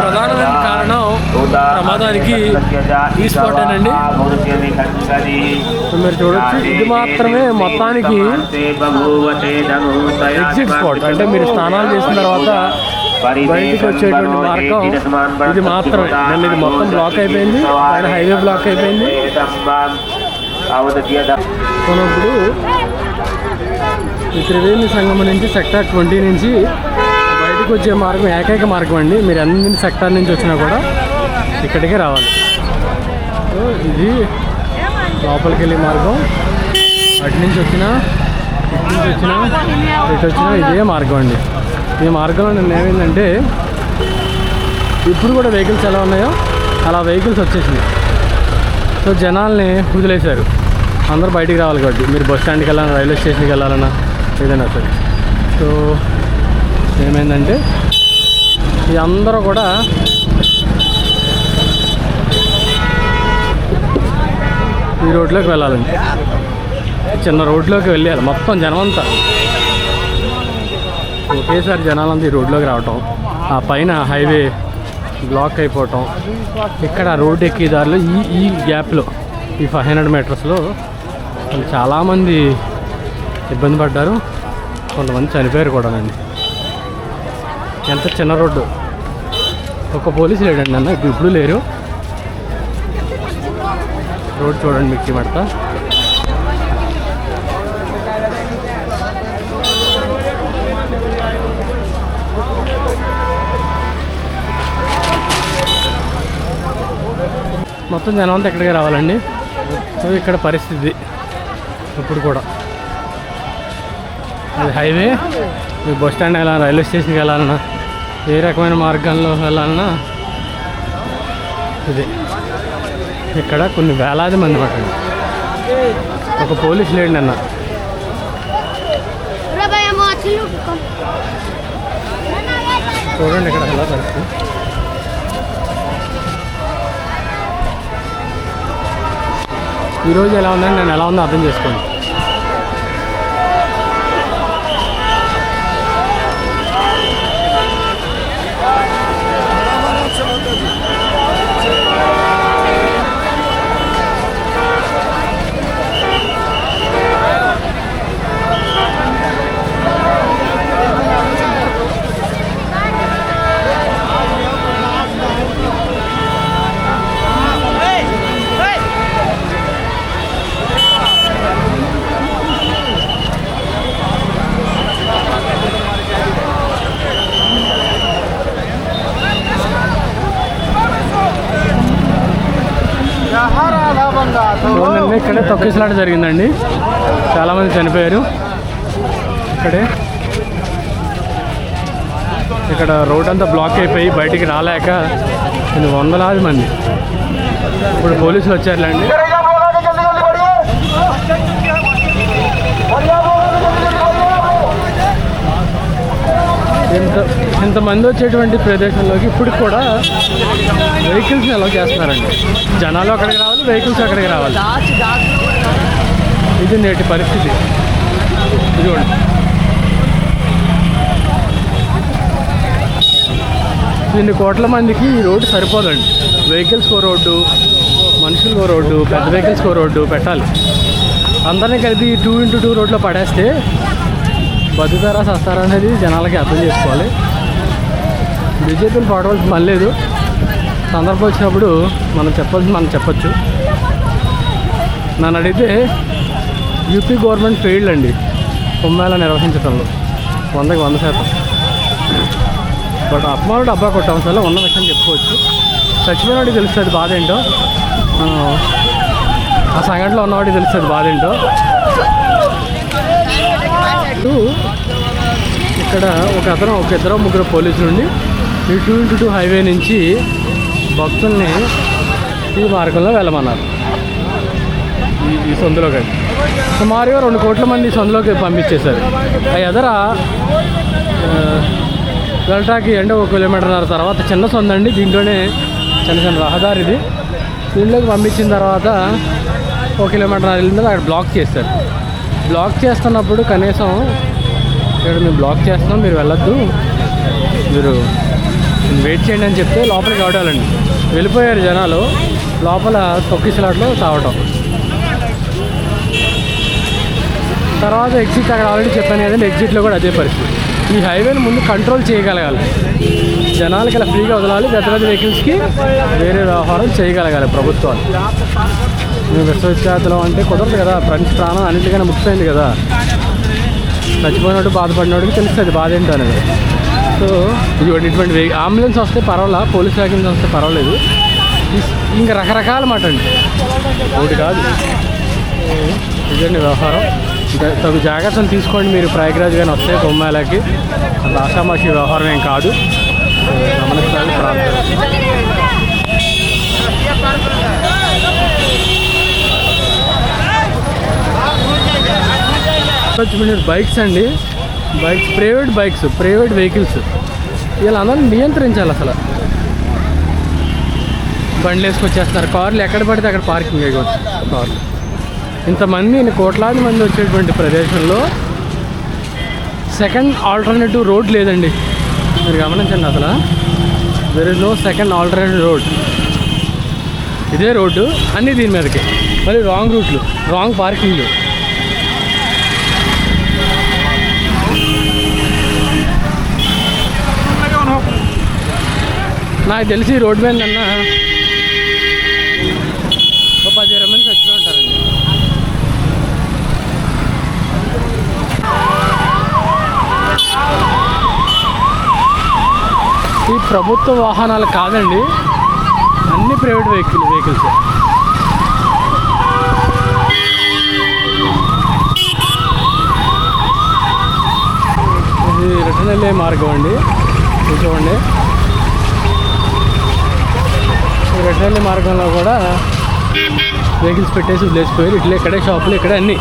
ప్రధానమైన కారణం ప్రమాదానికి ఈ స్పాటేనండి మీరు చూడొచ్చు ఇది మాత్రమే మొత్తానికి ఎగ్జిట్ స్పాట్ అంటే మీరు స్నానాలు చేసిన తర్వాత బయటికి వచ్చేటువంటి మార్గం ఇది మాత్రమే. నేను ఇది మొత్తం బ్లాక్ అయిపోయింది. పైన హైవే బ్లాక్ అయిపోయింది. ఇప్పుడు ఈ త్రివేణి సంగమం నుంచి సెక్టార్ ట్వంటీ నుంచి బయటకు వచ్చే మార్గం ఏకైక మార్గం అండి. మీరు అన్ని సెక్టార్ నుంచి వచ్చినా కూడా ఇక్కడికే రావాలి. సో ఇది లోపలికి వెళ్ళే మార్గం. అటు నుంచి వచ్చినా ఇటు నుంచి వచ్చినా ఇటు వచ్చినా ఇదే మార్గం అండి. ఈ మార్గంలో నేను ఏమైందంటే ఇప్పుడు కూడా వెహికల్స్ ఎలా ఉన్నాయో అలా వెహికల్స్ వచ్చేసింది సో జనాల్ని వదిలేశారు. అందరూ బయటికి రావాలి కాబట్టి. మీరు బస్ స్టాండ్కి వెళ్ళాలన్నా రైల్వే స్టేషన్కి వెళ్ళాలన్నా ఏదైనా సరే. సో ఏమైందంటే ఈ అందరూ కూడా ఈ రోడ్లోకి వెళ్ళాలండి. చిన్న రోడ్లోకి వెళ్ళాలి. మొత్తం జనమంతా. ఒకేసారి జనాలంతా ఈ రోడ్లోకి రావటం ఆ పైన హైవే బ్లాక్ అయిపోవటం ఇక్కడ రోడ్ ఎక్కే దారిలో ఈ ఈ గ్యాప్లో ఈ ఫైవ్ హండ్రెడ్ మీటర్స్లో చాలామంది ఇబ్బంది పడ్డారు. కొంతమంది చనిపోయారు కూడానండి. ఎంత చిన్న రోడ్డు? ఒక పోలీసు లేడండి అన్న ఇప్పుడు ఇప్పుడు లేరు. రోడ్ చూడండి మిక్సీ పడతా మొత్తం జనం అంతా ఎక్కడికి రావాలండి? సో ఇక్కడ పరిస్థితి ఇప్పుడు కూడా. అది హైవే. మీ బస్ స్టాండ్ వెళ్ళాలన్నా రైల్వే స్టేషన్కి వెళ్ళాలన్నా. ఏ రకమైన మార్గంలో వెళ్ళాలన్నా ఇది. ఇక్కడ కొన్ని వేలాది మంది పట్టండి ఒక పోలీస్ లేండి అన్న. చూడండి ఇక్కడ ఎలా పరిస్థితి. ఈరోజు ఎలా ఉందని నేను ఎలా ఉందో అర్థం చేసుకోండి సో నిన్న ఇక్కడే తొక్కిసలాట జరిగిందండి. చాలామంది చనిపోయారు. ఇక్కడే. ఇక్కడ రోడ్ అంతా బ్లాక్ అయిపోయి బయటికి రాలేక కొన్ని వందలాది మంది. ఇప్పుడు పోలీసులు వచ్చారులేండి. ఇంత ఇంతమంది వచ్చేటువంటి ప్రదేశంలోకి ఇప్పుడు కూడా వెహికల్స్ని అలౌ చేస్తున్నారండి. జనాలు అక్కడికి రావాలి వెహికల్స్ అక్కడికి రావాలి. ఇది నేటి పరిస్థితి. ఇదిగోండి. ఇన్ని కోట్ల మందికి ఈ రోడ్డు సరిపోదండి. వెహికల్స్కో రోడ్డు మనుషులకో రోడ్డు పెద్ద వెహికల్స్కో రోడ్డు పెట్టాలి. అందరినీ కలిపి టూ ఇంటూ టూ రోడ్లో పడేస్తే బతుకుతారా సస్తారా అనేది జనాలకి అర్థం చేసుకోవాలి. బీజేపీని పాడవలసి పని లేదు. సందర్భం వచ్చినప్పుడు మనం చెప్పాల్సి మనం చెప్పచ్చు. నన్ను అడిగితే యూపీ గవర్నమెంట్ ఫెయిల్డ్ అండి కుంభమేళా నిర్వహించడంలో వందకి వంద శాతం. బట్ అప్మాడు డబ్బా కొట్టాం కొట్టవసరం ఉన్న విషయం చెప్పుకోవచ్చు. చచ్చిపోయినవాడికి తెలుస్తుంది బాధ ఏంటో. ఆ, సంఘటనలో ఉన్నవాడికి తెలుస్తుంది బాధ ఏంటో. ఇక్కడ ఒక అతను ఒక ఇద్దరు ముగ్గురు పోలీసులు ఉండి ఈ టూ టూ హైవే నుంచి భక్తుల్ని ఈ మార్గంలో వెళ్ళమన్నారు. ఈ సొందులోకి. సుమారుగా రెండు కోట్ల మంది ఈ సొందులోకి పంపించేశారు. ఆ ఎదర వెళ్ళటానికి అంటే ఒక కిలోమీటర్న్నర తర్వాత చిన్న సొంత అండి దీంట్లోనే చిన్న చిన్న రహదారి ఇది దీంట్లోకి పంపించిన తర్వాత ఒక కిలోమీటర్ వెళ్ళిన అక్కడ బ్లాక్ చేస్తారు బ్లాక్ చేస్తున్నప్పుడు కనీసం ఇక్కడ మేము బ్లాక్ చేస్తున్నాం మీరు వెళ్ళొద్దు. మీరు వెయిట్ చేయండి అని చెప్తే లోపలికి ఆడాలండి వెళ్ళిపోయారు జనాలు. లోపల తొక్కిసలాట్లో తావటం. తర్వాత ఎగ్జిట్ అక్కడ ఆల్రెడీ చెప్పాను కదండి ఎగ్జిట్లో కూడా అదే పరిస్థితి. ఈ హైవేని ముందు కంట్రోల్ చేయగలగాలి. జనాలకి ఇలా ఫ్రీగా వదలాలి పెద్ద పెద్ద వెహికల్స్కి వేరే వ్యవహారం చేయగలగాలి ప్రభుత్వాలు. మేము విశ్వవిద్యార్థులం అంటే కుదరదు కదా ఫ్రెండ్స్ ప్రాణం అన్నింటికైనా ముఖ్యమైంది కదా. చచ్చిపోయినట్టు బాధపడినోడికి తెలుస్తుంది బాధ ఏంటో అనేది సో ఇటువంటి ఇటువంటి అంబులెన్స్ వస్తే పర్వాలా? పోలీస్ వ్యాకెన్స్ వస్తే పర్వాలేదు. ఇంకా రకరకాల మాట అండి ఒకటి కాదు. ఇదండి వ్యవహారం. ఇంకా తగు జాగ్రత్తలు తీసుకోండి మీరు. ప్రయాగ్రాజ్ కానీ వస్తే బొమ్మాలకి అంత ఆషామాషి వ్యవహారం ఏం కాదు. గమనించాలి ప్రాంతం మీరు బైక్స్ అండి. Bikes private bikes private vehicles. వీళ్ళందరినీ నియంత్రించాలి అసలు. బండ్లు వేసుకొచ్చేస్తున్నారు. కార్లు ఎక్కడ పడితే అక్కడ పార్కింగ్ చేయవచ్చు కార్లు. ఇంతమంది కోట్లాది మంది వచ్చేటువంటి ప్రదేశంలో సెకండ్ ఆల్టర్నేటివ్ రోడ్ లేదండి. మీరు గమనించండి అసలు. There is no second alternative road ఇదే రోడ్డు అన్నీ దీని మీదకి. మళ్ళీ రాంగ్ రూట్లు రాంగ్ పార్కింగ్లు నాకు తెలిసి రోడ్డు మీద నిన్న ఒక పది ఇరవై మంది చచ్చిపోయి ఉంటారండి. ఈ ప్రభుత్వ వాహనాలు కాదండి అన్ని ప్రైవేట్ వెహికల్ వెహికల్స్. ఇది రిటర్న్ వెళ్ళే మార్గం అండి. చూడండి. ఈ మార్గంలో కూడా వెహికల్స్ పెట్టేసి వదిలేసిపోయారు. ఇట్లా ఇక్కడే షాపులు ఇక్కడే అన్నీ.